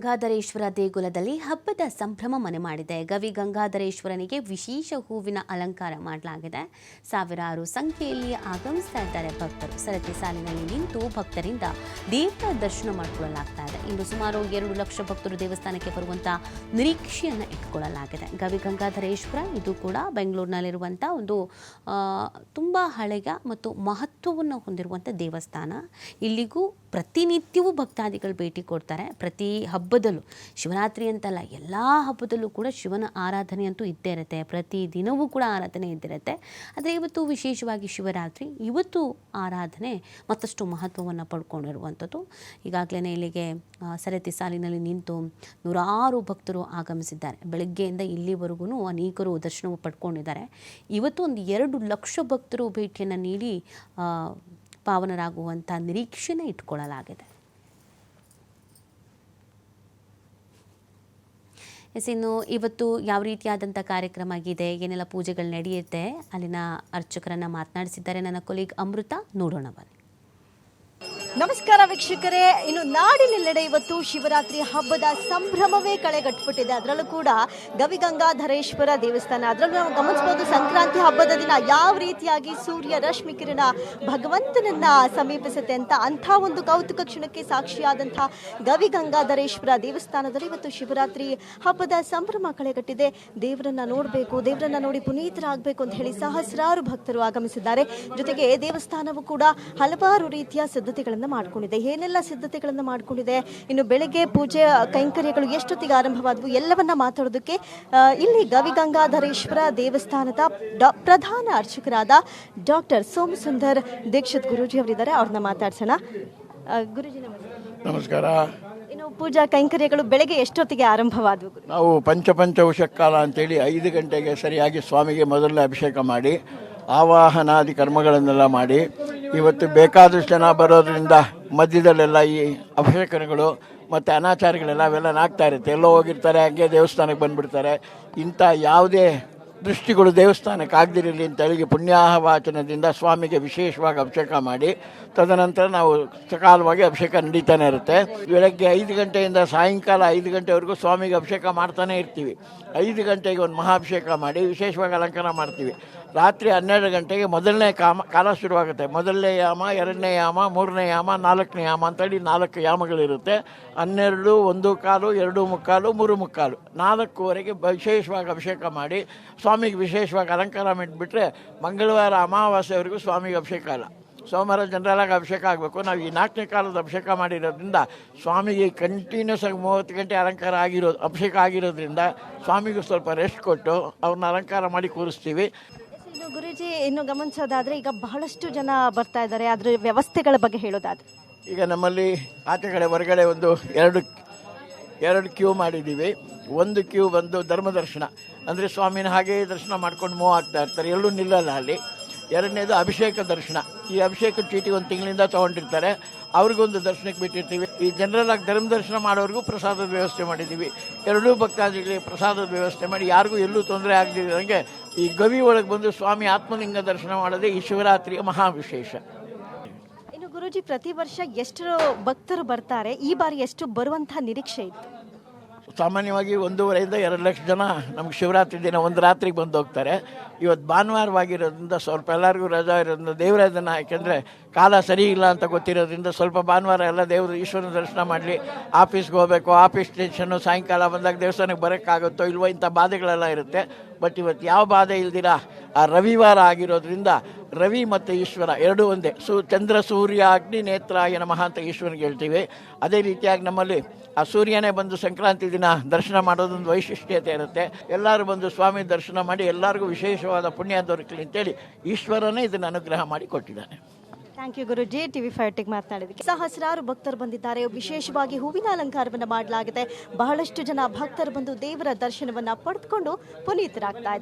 ಗಂಗಾಧರೇಶ್ವರ ದೇಗುಲದಲ್ಲಿ ಹಬ್ಬದ ಸಂಭ್ರಮ ಮನೆ ಮಾಡಿದೆ. ಗವಿ ಗಂಗಾಧರೇಶ್ವರನಿಗೆ ವಿಶೇಷ ಹೂವಿನ ಅಲಂಕಾರ ಮಾಡಲಾಗಿದೆ. ಸಾವಿರಾರು ಸಂಖ್ಯೆಯಲ್ಲಿ ಆಗಮಿಸ್ತಾ ಇದ್ದಾರೆ ಭಕ್ತರು. ಸರತಿ ಸಾಲಿನಲ್ಲಿ ನಿಂತು ಭಕ್ತರಿಂದ ದೇವರ ದರ್ಶನ ಮಾಡಿಕೊಳ್ಳಲಾಗ್ತಾ ಇದೆ ಇಂದು ಸುಮಾರು ಎರಡು ಲಕ್ಷ ಭಕ್ತರು ದೇವಸ್ಥಾನಕ್ಕೆ ಬರುವಂತಹ ನಿರೀಕ್ಷೆಯನ್ನು ಇಟ್ಕೊಳ್ಳಲಾಗಿದೆ ಗವಿ ಗಂಗಾಧರೇಶ್ವರ ಇದು ಕೂಡ ಬೆಂಗಳೂರಿನಲ್ಲಿರುವಂಥ ಒಂದು ತುಂಬಾ ಹಳೆಯ ಮತ್ತು ಮಹತ್ವವನ್ನು ಹೊಂದಿರುವಂಥ ದೇವಸ್ಥಾನ. ಇಲ್ಲಿಗೂ ಪ್ರತಿನಿತ್ಯವೂ ಭಕ್ತಾದಿಗಳು ಭೇಟಿ ಕೊಡ್ತಾರೆ. ಪ್ರತಿ ಹಬ್ಬದಲ್ಲೂ, ಶಿವರಾತ್ರಿ ಅಂತಲ್ಲ, ಎಲ್ಲ ಹಬ್ಬದಲ್ಲೂ ಕೂಡ ಶಿವನ ಆರಾಧನೆ ಅಂತೂ ಇದ್ದೇ ಇರುತ್ತೆ. ಪ್ರತಿ ದಿನವೂ ಕೂಡ ಆರಾಧನೆ ಇದ್ದಿರುತ್ತೆ ಆದರೆ ಇವತ್ತು ವಿಶೇಷವಾಗಿ ಶಿವರಾತ್ರಿ, ಇವತ್ತು ಆರಾಧನೆ ಮತ್ತಷ್ಟು ಮಹತ್ವವನ್ನು ಪಡ್ಕೊಂಡಿರುವಂಥದ್ದು. ಈಗಾಗಲೇ ಇಲ್ಲಿಗೆ ಸರತಿ ಸಾಲಿನಲ್ಲಿ ನಿಂತು ನೂರಾರು ಭಕ್ತರು ಆಗಮಿಸಿದ್ದಾರೆ. ಬೆಳಗ್ಗೆಯಿಂದ ಇಲ್ಲಿವರೆಗೂ ಅನೇಕರು ದರ್ಶನವು ಪಡ್ಕೊಂಡಿದ್ದಾರೆ. ಇವತ್ತು ಒಂದು ಎರಡು ಲಕ್ಷ ಭಕ್ತರು ಭೇಟಿಯನ್ನು ನೀಡಿ ಪಾವನರಾಗುವಂಥ ನಿರೀಕ್ಷೆನ ಇಟ್ಕೊಳ್ಳಲಾಗಿದೆ. ಎಸ್, ಇನ್ನು ಇವತ್ತು ಯಾವ ರೀತಿಯಾದಂಥ ಕಾರ್ಯಕ್ರಮ ಆಗಿದೆ, ಏನೆಲ್ಲ ಪೂಜೆಗಳು ನಡೆಯುತ್ತೆ, ಅಲ್ಲಿನ ಅರ್ಚಕರನ್ನು ಮಾತನಾಡಿಸಿದ್ದಾರೆ. ನನ್ನ ಕೊಲೀಗ್ ಅಮೃತ, ನೋಡೋಣ ಬನ್ನಿ. ನಮಸ್ಕಾರ ವೀಕ್ಷಕರೇ. ಇನ್ನು ನಾಡಿನೆಲ್ಲೆಡೆ ಇವತ್ತು ಶಿವರಾತ್ರಿ ಹಬ್ಬದ ಸಂಭ್ರಮವೇ ಕಳೆಗಟ್ಬಿಟ್ಟಿದೆ. ಅದರಲ್ಲೂ ಕೂಡ ಗವಿಗಂಗಾಧರೇಶ್ವರ ದೇವಸ್ಥಾನ. ಅದರಲ್ಲೂ ನಾವು ಗಮನಿಸಬಹುದು ಸಂಕ್ರಾಂತಿ ಹಬ್ಬದ ದಿನ ಯಾವ ರೀತಿಯಾಗಿ ಸೂರ್ಯ ರಶ್ಮಿ ಕಿರಣ ಭಗವಂತನನ್ನ ಸಮೀಪಿಸುತ್ತೆ ಅಂತ ಅಂಥ ಒಂದು ಕೌತುಕ ಕ್ಷಣಕ್ಕೆ ಸಾಕ್ಷಿಯಾದಂಥ ಗವಿಗಂಗಾಧರೇಶ್ವರ ದೇವಸ್ಥಾನದಲ್ಲಿ ಇವತ್ತು ಶಿವರಾತ್ರಿ ಹಬ್ಬದ ಸಂಭ್ರಮ ಕಳೆಗಟ್ಟಿದೆ. ದೇವರನ್ನ ನೋಡಬೇಕು, ದೇವರನ್ನ ನೋಡಿ ಪುನೀತರಾಗಬೇಕು ಅಂತ ಹೇಳಿ ಸಹಸ್ರಾರು ಭಕ್ತರು ಆಗಮಿಸಿದ್ದಾರೆ. ಜೊತೆಗೆ ದೇವಸ್ಥಾನವು ಕೂಡ ಹಲವಾರು ರೀತಿಯ ಸಿದ್ಧತೆಗಳನ್ನು ಮಾಡಿಕೊಂಡಿದೆ? ಏನೆಲ್ಲ ಸಿದ್ಧತೆಗಳನ್ನು ಮಾಡಿಕೊಂಡಿದೆ? ಇನ್ನು ಬೆಳಗ್ಗೆ ಪೂಜೆ ಕೈಂಕರ್ಯಗಳು ಎಷ್ಟೊತ್ತಿಗೆ ಆರಂಭವಾದವು? ಎಲ್ಲವನ್ನ ಮಾತಾಡೋದಕ್ಕೆ ಇಲ್ಲಿ ಗವಿಗಂಗಾಧರೇಶ್ವರ ದೇವಸ್ಥಾನದ ಪ್ರಧಾನ ಅರ್ಚಕರಾದ ಡಾಕ್ಟರ್ ಸೋಮಸುಂದರ್ ದೀಕ್ಷಿತ್ ಗುರೂಜಿ ಅವರಿದ್ದಾರೆ. ಅವ್ರನ್ನ ಮಾತಾಡ್ಸೋಣ. ಗುರುಜಿ ನಮಸ್ಕಾರ. ಇನ್ನು ಪೂಜಾ ಕೈಂಕರ್ಯಗಳು ಬೆಳಗ್ಗೆ ಎಷ್ಟೊತ್ತಿಗೆ ಆರಂಭವಾದವು? ನಾವು ಪಂಚಪಂಚ ಕಾಲ ಅಂತೇಳಿ ಐದು ಗಂಟೆಗೆ ಸರಿಯಾಗಿ ಸ್ವಾಮಿಗೆ ಮೊದಲನೇ ಅಭಿಷೇಕ ಮಾಡಿ ಆವಾಹನಾದಿ ಕರ್ಮಗಳನ್ನೆಲ್ಲ ಮಾಡಿ ಇವತ್ತು ಬೇಕಾದಷ್ಟು ಜನ ಬರೋದ್ರಿಂದ ಮಧ್ಯದಲ್ಲೆಲ್ಲ ಈ ಅಭಿಷೇಕಗಳು ಮತ್ತು ಅನಾಚಾರಗಳೆಲ್ಲ ಅವೆಲ್ಲ ನಾಗ್ತಾ ಇರುತ್ತೆ. ಎಲ್ಲೋ ಹೋಗಿರ್ತಾರೆ, ಹಾಗೆ ದೇವಸ್ಥಾನಕ್ಕೆ ಬಂದುಬಿಡ್ತಾರೆ. ಇಂಥ ಯಾವುದೇ ದೃಷ್ಟಿಗಳು ದೇವಸ್ಥಾನಕ್ಕೆ ಆಗದಿರಲಿ ಅಂತೇಳಿ ಪುಣ್ಯಾಹ ವಾಚನದಿಂದ ಸ್ವಾಮಿಗೆ ವಿಶೇಷವಾಗಿ ಅಭಿಷೇಕ ಮಾಡಿ, ತದನಂತರ ನಾವು ಸಕಾಲವಾಗಿ ಅಭಿಷೇಕ ನಡೀತಾನೆ ಇರುತ್ತೆ. ಬೆಳಗ್ಗೆ ಐದು ಗಂಟೆಯಿಂದ ಸಾಯಂಕಾಲ ಐದು ಗಂಟೆವರೆಗೂ ಸ್ವಾಮಿಗೆ ಅಭಿಷೇಕ ಮಾಡ್ತಾನೆ ಇರ್ತೀವಿ. ಐದು ಗಂಟೆಗೆ ಒಂದು ಮಹಾಭಿಷೇಕ ಮಾಡಿ, ವಿಶೇಷವಾಗಿ ಅಲಂಕಾರ ಮಾಡ್ತೀವಿ. ರಾತ್ರಿ ಹನ್ನೆರಡು ಗಂಟೆಗೆ ಮೊದಲನೇ ಕಾಮ, ಕಾಲ ಶುರುವಾಗುತ್ತೆ. ಮೊದಲನೇ ಯಾಮ, ಎರಡನೇ ಯಾಮ, ಮೂರನೇ ಯಾಮ, ನಾಲ್ಕನೇ ಯಾಮ ಅಂತೇಳಿ ನಾಲ್ಕು ಯಾಮಗಳಿರುತ್ತೆ. ಹನ್ನೆರಡು, ಒಂದು ಕಾಲು, ಎರಡು ಮುಕ್ಕಾಲು, ಮೂರು ಮುಕ್ಕಾಲು. ನಾಲ್ಕೂವರೆಗೆ ವಿಶೇಷವಾಗಿ ಅಭಿಷೇಕ ಮಾಡಿ, ಸ್ವಾಮಿಗೆ ವಿಶೇಷವಾಗಿ ಅಲಂಕಾರ ಮಾಡಿಬಿಟ್ರೆ ಮಂಗಳವಾರ ಅಮಾವಾಸ್ಯವರೆಗೂ ಸ್ವಾಮಿಗೆ ಅಭಿಷೇಕ ಅಲ್ಲ. ಸೋಮವಾರ ಜನರಲಾಗಿ ಅಭಿಷೇಕ ಆಗಬೇಕು. ನಾವು ಈ ನಾಲ್ಕನೇ ಕಾಲದ ಅಭಿಷೇಕ ಮಾಡಿರೋದ್ರಿಂದ ಸ್ವಾಮಿಗೆ ಕಂಟಿನ್ಯೂಸ್ ಆಗಿ ಮೂವತ್ತು ಗಂಟೆ ಅಲಂಕಾರ ಆಗಿರೋದು ಅಭಿಷೇಕ ಆಗಿರೋದ್ರಿಂದ ಸ್ವಾಮಿಗೂ ಸ್ವಲ್ಪ ರೆಸ್ಟ್ ಕೊಟ್ಟು ಅವ್ರನ್ನ ಅಲಂಕಾರ ಮಾಡಿ ಕೂರಿಸ್ತೀವಿ. ಇನ್ನು ಗುರೂಜಿ, ಇನ್ನು ಗಮನಿಸೋದಾದ್ರೆ ಈಗ ಬಹಳಷ್ಟು ಜನ ಬರ್ತಾ ಇದ್ದಾರೆ. ಅದ್ರ ವ್ಯವಸ್ಥೆಗಳ ಬಗ್ಗೆ ಹೇಳೋದಾದ್ರೆ. ಈಗ ನಮ್ಮಲ್ಲಿ ಆಚೆ ಕಡೆ ಹೊರಗಡೆ ಒಂದು ಎರಡು ಎರಡು ಕ್ಯೂ ಮಾಡಿದ್ದೀವಿ. ಒಂದು ಕ್ಯೂ ಬಂದು ಧರ್ಮದರ್ಶನ. ಅಂದರೆ ಸ್ವಾಮಿನ ಹಾಗೆ ದರ್ಶನ ಮಾಡ್ಕೊಂಡು ಮೂವ್ ಆಗ್ತಾ ಇರ್ತಾರೆ. ಎಲ್ಲೂ ನಿಲ್ಲಲ್ಲ ಅಲ್ಲಿ. ಎರಡನೇದು ಅಭಿಷೇಕ ದರ್ಶನ. ಈ ಅಭಿಷೇಕ ಚೀಟಿ ಒಂದು ತಿಂಗಳಿಂದ ತೊಗೊಂಡಿರ್ತಾರೆ. ಅವ್ರಿಗೊಂದು ದರ್ಶನಕ್ಕೆ ಬಿಟ್ಟಿರ್ತೀವಿ. ಈ ಜನರಲ್ ಆಗಿ ಧರ್ಮ ದರ್ಶನ ಮಾಡೋರಿಗೂ ಪ್ರಸಾದದ ವ್ಯವಸ್ಥೆ ಮಾಡಿದ್ದೀವಿ ಎರಡೂ ಭಕ್ತಾದಿಗಳಿಗೆ ಪ್ರಸಾದದ ವ್ಯವಸ್ಥೆ ಮಾಡಿ ಯಾರಿಗೂ ಎಲ್ಲೂ ತೊಂದರೆ ಆಗದಿದ್ದಂಗೆ ಈ ಗವಿ ಒಳಗೆ ಬಂದು ಸ್ವಾಮಿ ಆತ್ಮಲಿಂಗ ದರ್ಶನ ಮಾಡೋದೇ ಈ ಶಿವರಾತ್ರಿಯ ಮಹಾವಿಶೇಷ. ಇನ್ನು ಗುರುಜಿ, ಪ್ರತಿ ವರ್ಷ ಎಷ್ಟು ಭಕ್ತರು ಬರ್ತಾರೆ. ಈ ಬಾರಿ ಎಷ್ಟು ಬರುವಂತಹ ನಿರೀಕ್ಷೆ ಇತ್ತು. ಸಾಮಾನ್ಯವಾಗಿ ಒಂದೂವರೆಯಿಂದ ಎರಡು ಲಕ್ಷ ಜನ ನಮ್ಗೆ ಶಿವರಾತ್ರಿ ದಿನ ಒಂದು ರಾತ್ರಿಗೆ ಬಂದು ಹೋಗ್ತಾರೆ. ಇವತ್ತು ಭಾನುವಾರವಾಗಿರೋದ್ರಿಂದ ಸ್ವಲ್ಪ ಎಲ್ಲರಿಗೂ ರಜಾ ಇರೋದ್ರಿಂದ ದೇವರ ದಿನ, ಯಾಕೆಂದರೆ ಕಾಲ ಸರಿ ಇಲ್ಲ ಅಂತ ಗೊತ್ತಿರೋದ್ರಿಂದ ಸ್ವಲ್ಪ ಭಾನುವಾರ ಎಲ್ಲ ದೇವರು ಈಶ್ವರನ ದರ್ಶನ ಮಾಡಲಿ, ಆಫೀಸ್ಗೆ ಹೋಗಬೇಕು, ಆಫೀಸ್ ಟೆನ್ಷನ್ನು ಸಾಯಂಕಾಲ ಬಂದಾಗ ದೇವಸ್ಥಾನಕ್ಕೆ ಬರೋಕ್ಕಾಗುತ್ತೋ ಇಲ್ವೋ ಇಂಥ ಬಾಧೆಗಳೆಲ್ಲ ಇರುತ್ತೆ. ಬಟ್ ಇವತ್ತು ಯಾವ ಬಾಧೆ ಇಲ್ದಿರ, ಆ ರವಿವಾರ ಆಗಿರೋದ್ರಿಂದ ರವಿ ಮತ್ತು ಈಶ್ವರ ಎರಡೂ ಒಂದೇ. ಸು, ಚಂದ್ರ, ಸೂರ್ಯ, ಅಗ್ನಿ ನೇತ್ರ ನಮಃ ಅಂತ ಈಶ್ವರನಿಗೆ ಹೇಳ್ತೀವಿ. ಅದೇ ರೀತಿಯಾಗಿ ನಮ್ಮಲ್ಲಿ ಆ ಸೂರ್ಯನೇ ಬಂದು ಸಂಕ್ರಾಂತಿ ದಿನ ದರ್ಶನ ಮಾಡೋದೊಂದು ವೈಶಿಷ್ಟ್ಯತೆ ಇರುತ್ತೆ. ಎಲ್ಲರೂ ಬಂದು ಸ್ವಾಮಿ ದರ್ಶನ ಮಾಡಿ ಎಲ್ಲರಿಗೂ ವಿಶೇಷವಾದ ಪುಣ್ಯ ದೊರಕಲಿ ಅಂತೇಳಿ ಈಶ್ವರನೇ ಇದನ್ನು ಅನುಗ್ರಹ ಮಾಡಿ ಕೊಟ್ಟಿದ್ದಾನೆ. Thank you Guruji. ಟಿವಿ ಫೈಟಿಗೆ ಮಾತನಾಡಿದಕ್ಕೆ ಸಹಸ್ರಾರು ಭಕ್ತರು ಬಂದಿದ್ದಾರೆ. ವಿಶೇಷವಾಗಿ ಹೂವಿನ ಅಲಂಕಾರವನ್ನು ಮಾಡಲಾಗಿದೆ. ಬಹಳಷ್ಟು ಜನ ಭಕ್ತರು ಬಂದು ದೇವರ ದರ್ಶನವನ್ನು ಪಡೆದುಕೊಂಡು ಪುನೀತರಾಗ್ತಾ